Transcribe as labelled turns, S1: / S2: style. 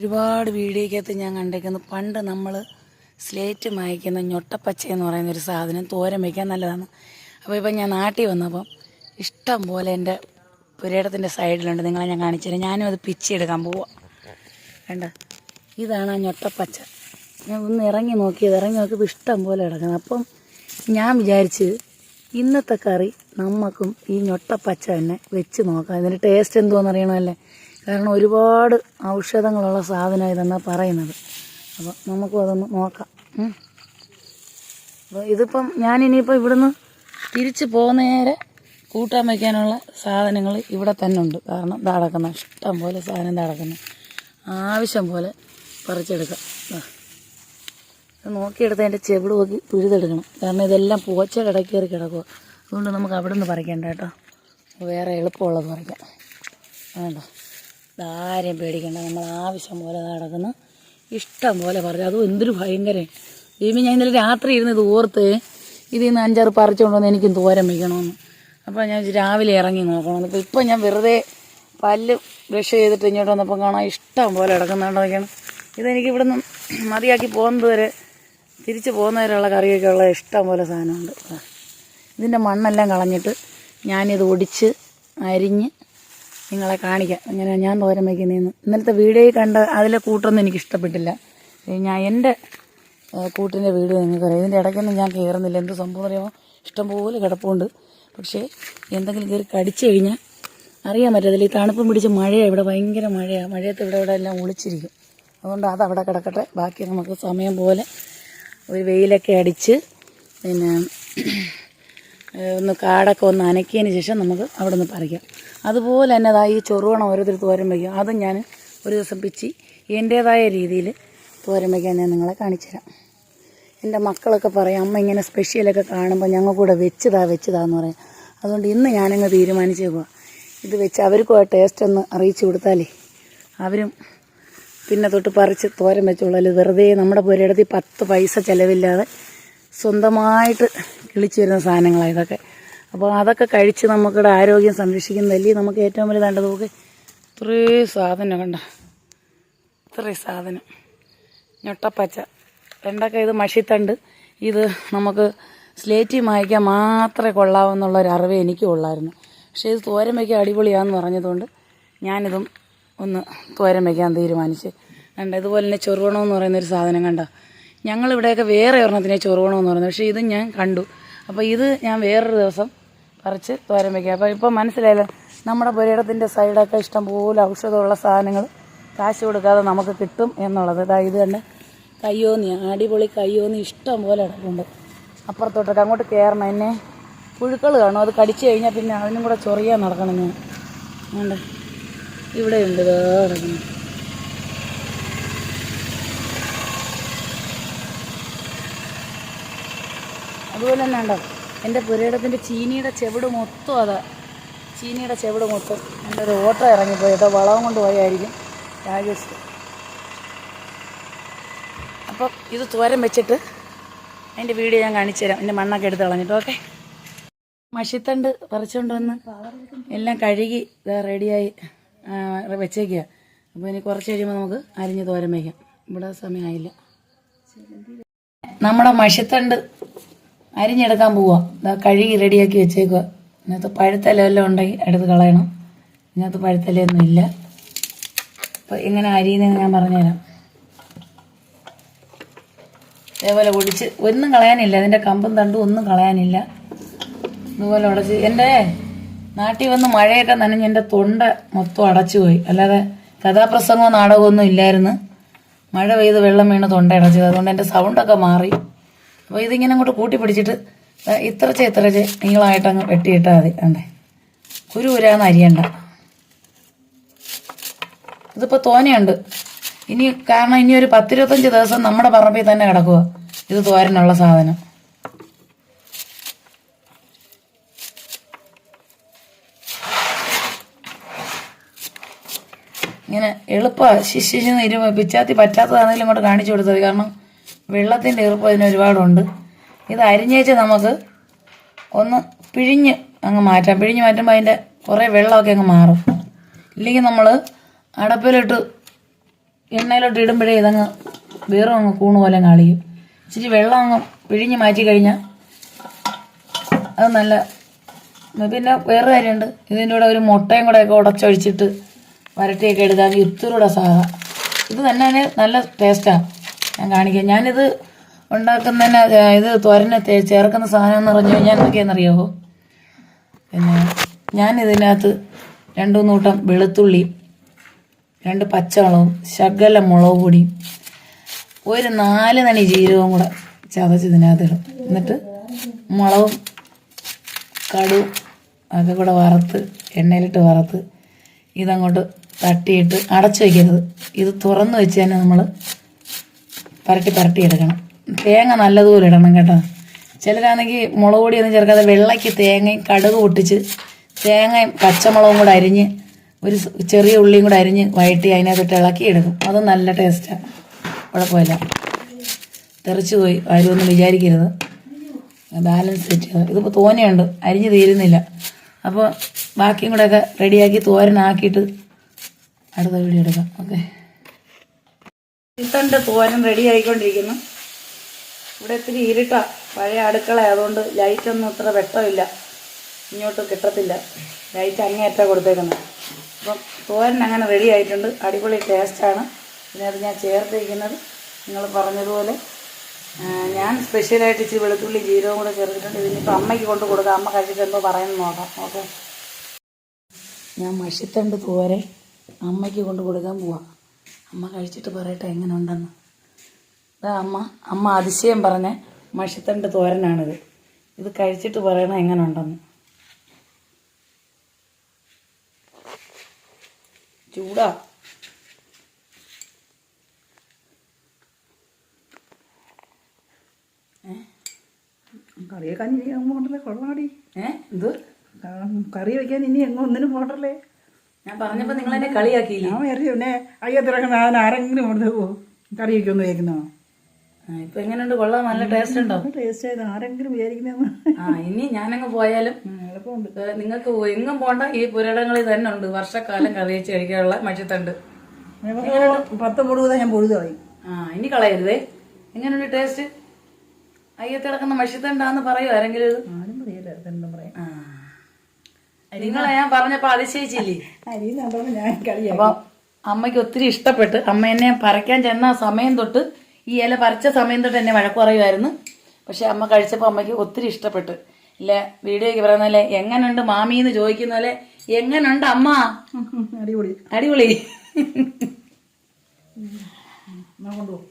S1: ഒരുപാട് വീഡിയോക്കകത്ത് ഞാൻ കണ്ടേക്കുന്നു. പണ്ട് നമ്മൾ സ്ലേറ്റ് മായ്ക്കുന്ന ഞൊട്ടപ്പച്ച എന്ന് പറയുന്ന ഒരു സാധനം തോരൻ വയ്ക്കാൻ നല്ലതാണ്. അപ്പോൾ ഇപ്പം ഞാൻ നാട്ടിൽ വന്നപ്പം ഇഷ്ടം പോലെ എന്റെ പുരയിടത്തിന്റെ സൈഡിലുണ്ട്. നിങ്ങളെ ഞാൻ കാണിച്ചു തരാം. ഞാനും അത് പിച്ചെടുക്കാൻ പോവാം. വേണ്ട ഇതാണ് ആ ഞൊട്ടപ്പച്ച. ഞാൻ ഒന്ന് ഇറങ്ങി നോക്കിയത് ഇറങ്ങി നോക്കിയപ്പോൾ ഇഷ്ടം പോലെ കിടക്കുന്നത് അപ്പം ഞാൻ വിചാരിച്ച് ഇന്നത്തെ കറി നമുക്കും ഈ ഞൊട്ടപ്പച്ച തന്നെ വെച്ച് നോക്കാം. ഇതിന്റെ ടേസ്റ്റ് എന്തോന്നറിയണമല്ലേ? കാരണം ഒരുപാട് ഔഷധങ്ങളുള്ള സാധനം ഇതെന്നാണ് പറയുന്നത്. അപ്പോൾ നമുക്കും അതൊന്ന് നോക്കാം. അപ്പോൾ ഇതിപ്പം ഞാനിനിയിപ്പോൾ ഇവിടുന്ന് തിരിച്ച് പോകുന്നേരെ കൂട്ടാൻ വയ്ക്കാനുള്ള സാധനങ്ങൾ ഇവിടെ തന്നെ ഉണ്ട് കാരണം ഇതാ ഇഷ്ടം പോലെ സാധനം ഇതാ ആവശ്യം പോലെ പറിച്ചെടുക്കാം. നോക്കിയെടുത്ത് അതിന്റെ ചെവിട് നോക്കി തുരിതെടുക്കണം. കാരണം ഇതെല്ലാം പൂച്ച കിടക്കേറി കിടക്കുക അതുകൊണ്ട് നമുക്ക് അവിടെ നിന്ന് പറിക്കണ്ട കേട്ടോ. വേറെ എളുപ്പമുള്ളത് പറിക്കാം. വേണ്ട. ഇതാരെയും പേടിക്കണ്ട. നമ്മൾ ആവശ്യം പോലെ നടക്കുന്ന. ഇഷ്ടം പോലെ പറിച്ചു അതും എന്തൊരു ഭയങ്കര. ദൈവം ഞാൻ ഇന്നലെ രാത്രി ഇരുന്ന് ഇത് ഓർത്ത് ഇതിൽ നിന്ന് അഞ്ചാറ് പറിച്ചുകൊണ്ടുവന്ന് എനിക്കും തോരൻ വയ്ക്കണമെന്ന് അപ്പോൾ ഞാൻ രാവിലെ ഇറങ്ങി നോക്കണമെന്ന് ഇപ്പോൾ ഇപ്പം ഞാൻ വെറുതെ പല്ല് ബ്രഷ് ചെയ്തിട്ട് ഇങ്ങോട്ട് വന്നപ്പോൾ കാണാൻ ഇഷ്ടം പോലെ കിടക്കുന്നുണ്ടൊക്കെയാണ് ഇതെനിക്ക് ഇവിടെ നിന്ന് മതിയാക്കി പോകുന്നത് വരെ തിരിച്ച് പോകുന്നവരെയുള്ള കറിയൊക്കെ ഉള്ള ഇഷ്ടം പോലെ സാധനമുണ്ട്. ഇതിന്റെ മണ്ണെല്ലാം കളഞ്ഞിട്ട് ഞാനിത് ഒടിച്ച് അരിഞ്ഞ് നിങ്ങളെ കാണിക്കാം. അങ്ങനെ ഞാൻ തോരൻ വയ്ക്കുന്നതെന്ന് ഇന്നലത്തെ വീഡിയോയിൽ കണ്ട അതിലെ കൂട്ടൊന്നും എനിക്ക് ഇഷ്ടപ്പെട്ടില്ല. ഞാൻ എന്റെ കൂട്ടിന്റെ വീഡിയോ നിങ്ങൾക്കറിയാം ഇതിന്റെ ഇടയ്ക്കൊന്നും ഞാൻ കയറുന്നില്ല എന്ത് സംഭവം അറിയാമോ? ഇഷ്ടംപോലെ കിടപ്പുണ്ട്. പക്ഷേ എന്തെങ്കിലും കയറി കടിച്ചു കഴിഞ്ഞാൽ അറിയാൻ പറ്റത്തില്ല. ഈ തണുപ്പും പിടിച്ച് മഴയാണ് ഇവിടെ ഭയങ്കര മഴയാണ് മഴയത്ത് ഇവിടെ ഇവിടെ എല്ലാം ഒളിച്ചിരിക്കും. അതുകൊണ്ട് അത് അവിടെ കിടക്കട്ടെ. ബാക്കി നമുക്ക് സമയം പോലെ ഒരു വെയിലൊക്കെ അടിച്ച് പിന്നെ ഒന്ന് കാടൊക്കെ ഒന്ന് അനക്കിയതിന് ശേഷം നമുക്ക് അവിടെ നിന്ന് പറിക്കാം. അതുപോലെ തന്നെ ഈ ചൊറുവണം ഓരോരുത്തർ തോരൻ വയ്ക്കും. അതും ഞാൻ ഒരു ദിവസം പിച്ചി എന്റേതായ രീതിയിൽ തോരൻ വയ്ക്കാൻ ഞാൻ നിങ്ങളെ കാണിച്ചുതരാം. എന്റെ മക്കളൊക്കെ പറയും അമ്മ ഇങ്ങനെ സ്പെഷ്യലൊക്കെ കാണുമ്പോൾ ഞങ്ങൾ കൂടെ വെച്ചതാ വെച്ചതാന്ന് പറയും. അതുകൊണ്ട് ഇന്ന് ഞാനങ്ങ് തീരുമാനിച്ചേക്കുക ഇത് വെച്ച് അവർക്കും ആ ടേസ്റ്റ് ഒന്ന് അറിയിച്ചു കൊടുത്താലേ അവരും പിന്നെ തൊട്ട് പറിച്ച് തോരൻ വെച്ചോളൂ. വെറുതെ നമ്മുടെ പുരയിടത്തിൽ പത്ത് പൈസ ചിലവില്ലാതെ സ്വന്തമായിട്ട് കിളിച്ചു വരുന്ന സാധനങ്ങളാണ് ഇതൊക്കെ. അപ്പോൾ അതൊക്കെ കഴിച്ച് നമുക്കിവിടെ ആരോഗ്യം സംരക്ഷിക്കുന്നതല്ലേ നമുക്ക് ഏറ്റവും വലിയ വേണ്ടത് നമുക്ക് ഇത്രയും സാധനം കണ്ട. ഇത്രേ സാധനം. ഞൊട്ടപ്പച്ച. രണ്ടൊക്കെ ഇത് മഷിത്തണ്ട്. ഇത് നമുക്ക് സ്ലേറ്റി മായ്ക്കാൻ മാത്രമേ കൊള്ളാവെന്നുള്ള ഒരു അറിവ് എനിക്കും ഉള്ളായിരുന്നു. പക്ഷേ ഇത് തോരൻ വയ്ക്കാൻ അടിപൊളിയാണെന്ന് പറഞ്ഞതുകൊണ്ട് ഞാനിതും ഒന്ന് തോരൻ വയ്ക്കാൻ തീരുമാനിച്ച്. കണ്ട ഇതുപോലെ തന്നെ ചെറുവണമെന്ന് പറയുന്നൊരു സാധനം കണ്ട. ഞങ്ങളിവിടെയൊക്കെ വേറെ ഒരെണ്ണത്തിനെ ചൊറുവണമെന്ന് പറയുന്നത് പക്ഷേ ഇത് ഞാൻ കണ്ടു. അപ്പോൾ ഇത് ഞാൻ വേറൊരു ദിവസം പറിച്ച് തോരൻ വയ്ക്കാം അപ്പോൾ ഇപ്പോൾ മനസ്സിലായല്ലോ നമ്മുടെ പുരയിടത്തിന്റെ സൈഡൊക്കെ ഇഷ്ടംപോലെ ഔഷധമുള്ള സാധനങ്ങൾ കാശ് കൊടുക്കാതെ നമുക്ക് കിട്ടും എന്നുള്ളത്. ഇതാ ഇത് തന്നെ കയ്യോന്നി അടിപൊളി കയ്യോന്നി ഇഷ്ടം പോലെ കിടപ്പുണ്ട്. അപ്പുറത്തോട്ടൊക്കെ അങ്ങോട്ട് കയറണം. എന്നെ പുഴുക്കൾ കാണും. അത് കടിച്ചു കഴിഞ്ഞാൽ പിന്നെ അതിനും കൂടെ ചൊറിയാൻ നടക്കണം ഞാൻ. ഇവിടെ ഉണ്ട് ഇതാ കിടക്കുന്നു. അതുപോലെ തന്നെ ഉണ്ടോ എന്റെ പുരയിടത്തിന്റെ ചീനിയുടെ ചെവിട് മൊത്തം അതാ. ചീനിയുടെ ചെവിട് മൊത്തം. എന്റെ ഒരു ഓട്ടം ഇറങ്ങിപ്പോയി. അതോ വളവും കൊണ്ട് പോയായിരിക്കും രാജേഷ്. അപ്പം ഇത് തോരൻ വെച്ചിട്ട് അതിന്റെ വീഡിയോ ഞാൻ കാണിച്ചു തരാം. എന്റെ മണ്ണൊക്കെ എടുത്ത് കളഞ്ഞിട്ട് ഓക്കെ? മഷിത്തണ്ട് പറിച്ചുകൊണ്ട് വന്ന് എല്ലാം കഴുകി റെഡിയായി വെച്ചേക്കുക അപ്പോൾ ഇനി കുറച്ച് കഴിയുമ്പോൾ നമുക്ക് അരിഞ്ഞ് തോരൻ വയ്ക്കാം ഇവിടെ സമയമായില്ല. നമ്മുടെ മഷിത്തണ്ട് അരിഞ്ഞെടുക്കാൻ പോവാ. കഴുകി റെഡിയാക്കി വെച്ചേക്കുക ഇതിനകത്ത് പഴുത്തല എല്ലാം ഉണ്ടെങ്കിൽ എടുത്ത് കളയണം. ഇതിനകത്ത് പഴുത്തലയൊന്നും ഇല്ല. അപ്പോൾ ഇങ്ങനെ അരിയുന്നതെന്ന് ഞാൻ പറഞ്ഞുതരാം. അതേപോലെ ഒടിച്ച് ഒന്നും കളയാനില്ല. അതിന്റെ കമ്പും തണ്ടും ഒന്നും കളയാനില്ല. ഇതുപോലെ ഉടച്ച് എന്റെ നാട്ടിൽ വന്ന് മഴയൊക്കെ നനഞ്ഞ് എന്റെ തൊണ്ട മൊത്തം അടച്ചുപോയി അല്ലാതെ കഥാപ്രസംഗമോ നാടകമോ ഒന്നും ഇല്ലായിരുന്നു. മഴ പെയ്ത് വെള്ളം വീണ് തൊണ്ട അടച്ചത് അതുകൊണ്ട് എന്റെ സൗണ്ടൊക്കെ മാറി. അപ്പോൾ ഇതിങ്ങനെ അങ്ങോട്ട് കൂട്ടി പിടിച്ചിട്ട് ദാ ഇത്രച്ച നീളമായിട്ട് അങ്ങ് വെട്ടിയിട്ടാൽ മതി. അണ്ടേ കുരു കുരാന്ന് അരിയണ്ട. ഇതിപ്പോൾ തോനെയുണ്ട്. ഇനി കാരണം ഇനി ഒരു പത്തിരുപത്തഞ്ച് ദിവസം നമ്മുടെ പറമ്പിൽ തന്നെ കിടക്കുക. ഇത് തോരനുള്ള സാധനം. ഇങ്ങനെ എളുപ്പമാണ് ശിശിശിന്ന് ഇരുമ പിച്ചാത്തി പറ്റാത്തതാണെങ്കിലും ഇങ്ങോട്ട് കാണിച്ചു കൊടുത്തത് കാരണം വെള്ളത്തിന്റെ ഈർപ്പം ഇതിന് ഒരുപാടുണ്ട്. ഇത് അരിഞ്ഞേച്ച് നമുക്ക് ഒന്ന് പിഴിഞ്ഞ് അങ്ങ് മാറ്റാം. പിഴിഞ്ഞ് മാറ്റുമ്പോൾ അതിന്റെ കുറേ വെള്ളമൊക്കെ അങ്ങ് മാറും. ഇല്ലെങ്കിൽ നമ്മൾ അടപ്പിലിട്ട് എണ്ണയിലോട്ട് ഇടുമ്പോഴേ ഇതങ്ങ് വേറും അങ്ങ് കൂണ് പോലെ കാളിയും ഇച്ചിരി വെള്ളം അങ്ങ് പിഴിഞ്ഞ് മാറ്റി കഴിഞ്ഞാൽ അത് നല്ല പിന്നെ വേറെ കാര്യമുണ്ട്. ഇതിന്റെ കൂടെ ഒരു മുട്ടയും കൂടെ ഒക്കെ ഉടച്ചൊഴിച്ചിട്ട് വരട്ടിയൊക്കെ എടുക്കാമെങ്കിൽ ഇത്തിരി കൂടെ സാധ ഇത് തന്നെ നല്ല ടേസ്റ്റാണ് ഞാൻ കാണിക്കാം. ഞാനിത് ഉണ്ടാക്കുന്നതിന് ഇത് തോരന് ചേർക്കുന്ന സാധനം എന്ന് പറഞ്ഞു കഴിഞ്ഞാൽ എന്തൊക്കെയാണെന്നറിയാമോ പിന്നെ ഞാൻ ഇതിനകത്ത് രണ്ട് മൂന്നൂട്ടം വെളുത്തുള്ളി രണ്ട് പച്ചമുളകും ശകല മുളക് പൊടിയും ഒരു നാല് നണി ജീരകവും കൂടെ ചതച്ച് ഇതിനകത്ത് ഇടും. എന്നിട്ട് മുളകും കടുവും അതൊക്കെ കൂടെ വറുത്ത് എണ്ണയിലിട്ട് വറുത്ത് ഇതങ്ങോട്ട് തട്ടിയിട്ട് അടച്ചു വയ്ക്കരുത് ഇത് തുറന്നു വെച്ച് തന്നെ നമ്മൾ പരട്ടി പരട്ടി എടുക്കണം. തേങ്ങ നല്ലതുപോലെ ഇടണം കേട്ടോ. ചിലരാണെങ്കിൽ മുളക് പൊടിയൊന്നും ചേർക്കാതെ വെള്ളയ്ക്ക് തേങ്ങയും കടുക് പൊട്ടിച്ച് തേങ്ങയും പച്ചമുളകും കൂടെ അരിഞ്ഞ് ഒരു ചെറിയ ഉള്ളിയും കൂടെ അരിഞ്ഞ് വഴറ്റി അതിനകത്തിട്ട് ഇളക്കി എടുക്കും. അത് നല്ല ടേസ്റ്റാണ് കുഴപ്പമില്ല. തെറിച്ച് പോയി. ആരുമൊന്നും വിചാരിക്കരുത്. ബാലൻസ് ചെയ്ത്. ഇതിപ്പോൾ തോനെയുണ്ട്. അരിഞ്ഞ് തീരുന്നില്ല. അപ്പോൾ ബാക്കിയും കൂടെയൊക്കെ റെഡിയാക്കി തോരനാക്കിയിട്ട് അടുത്ത വീഡിയോ എടുക്കാം. ഓക്കെ ചിത്തന്റെ തോരൻ റെഡി ആയിക്കൊണ്ടിരിക്കുന്നു. ഇവിടെ ഇത്തിരി ഇരുട്ട. പഴയ അടുക്കള അതുകൊണ്ട് ലൈറ്റൊന്നും അത്ര വെട്ടമില്ല. ഇങ്ങോട്ട് കിട്ടത്തില്ല. ലൈറ്റ് അങ്ങേറ്റ കൊടുത്തേക്കുന്നത്. അപ്പം തോരൻ അങ്ങനെ റെഡി ആയിട്ടുണ്ട്. അടിപൊളി ടേസ്റ്റാണ് ഇതിനകത്ത് ഞാൻ ചേർത്തിരിക്കുന്നത് നിങ്ങൾ പറഞ്ഞതുപോലെ ഞാൻ സ്പെഷ്യലായിട്ട് ഇച്ചിരി വെളുത്തുള്ളി ജീരകവും കൂടെ ചേർത്തിട്ടുണ്ട്. ഇതിനിപ്പോൾ അമ്മയ്ക്ക് കൊണ്ട് കൊടുക്കാം. അമ്മ കഴിച്ചിട്ട് എന്തോ പറയുന്നത് നോക്കാം. ഓക്കെ. ഞാൻ മഷിത്തണ്ട് തോരൻ അമ്മയ്ക്ക് കൊണ്ട് കൊടുക്കാൻ പോവാം. അമ്മ കഴിച്ചിട്ട് പറയട്ടെ എങ്ങനെ ഉണ്ടെന്ന്. ഇതാ അമ്മ അമ്മ അതിശയം പറഞ്ഞ മഷിത്തണ്ട് തോരനാണിത്. ഇത് കഴിച്ചിട്ട് പറയണം എങ്ങനെ ഉണ്ടെന്ന്. ചൂടാ.
S2: കറി വെക്കാൻ ഇനി അങ്ങ് പോണ്ടല്ലേ കൊള്ളാടി.
S1: ഏ? എന്ത്?
S2: കറി വെക്കാൻ ഇനി എങ്ങോ ഒന്നിനും പോണ്ടല്ലേ?
S1: ഞാൻ നിങ്ങൾ എന്നെ കളിയാക്കിയില്ലേ
S2: ഞാൻ പിന്നെ ആരെങ്കിലും കൊണ്ട് പോകും കറി വെക്കൊന്ന് കേൾക്കുന്നോ
S1: ആ, ഇപ്പൊ എങ്ങനെയുണ്ട് കൊള്ളാം നല്ല ടേസ്റ്റ് ഉണ്ടോ?
S2: ടേസ്റ്റ് ആയത് ആരെങ്കിലും വിചാരിക്കുന്നതെന്ന്.
S1: ആ ഇനി ഞാനങ്ങ് പോയാലും നിങ്ങൾക്ക് എങ്ങും പോണ്ട. ഈ പുരടങ്ങളിൽ തന്നെ ഉണ്ട്. വർഷക്കാലം കറി വെച്ച് കഴിക്കാനുള്ള
S2: പത്ത് മുഴുവൻ ഞാൻ പൊഴുതു കളയും.
S1: ആ ഇനി കളയരുതേ. എങ്ങനെയുണ്ട് ടേസ്റ്റ് അയ്യത്തിടക്കുന്ന മത്സ്യത്തണ്ടാന്ന് പറയൂ ആരെങ്കിലും ഇത്
S2: ആരും പറയില്ല എന്താ പറയാം
S1: ആ. നിങ്ങളെ ഞാൻ പറഞ്ഞപ്പോ അതിശയിച്ചില്ലേ?
S2: അരി ഞാൻ
S1: അപ്പൊ അമ്മയ്ക്ക് ഒത്തിരി ഇഷ്ടപ്പെട്ട് അമ്മ എന്നെ പറിക്കാൻ ചെന്ന സമയം തൊട്ട് ഈ ഇല പറിച്ച സമയം തൊട്ട് എന്നെ വഴക്ക് പറയുമായിരുന്നു. പക്ഷെ അമ്മ കഴിച്ചപ്പോൾ അമ്മയ്ക്ക് ഒത്തിരി ഇഷ്ടപ്പെട്ട്. ഇല്ല വീഡിയോയ്ക്ക് പോലെ എങ്ങനുണ്ട് മാമി എന്ന് ചോദിക്കുന്നല്ലേ എങ്ങനുണ്ട് അമ്മ?
S2: അടിപൊളി.
S1: അടിപൊളി.
S2: കൊണ്ടുപോകും.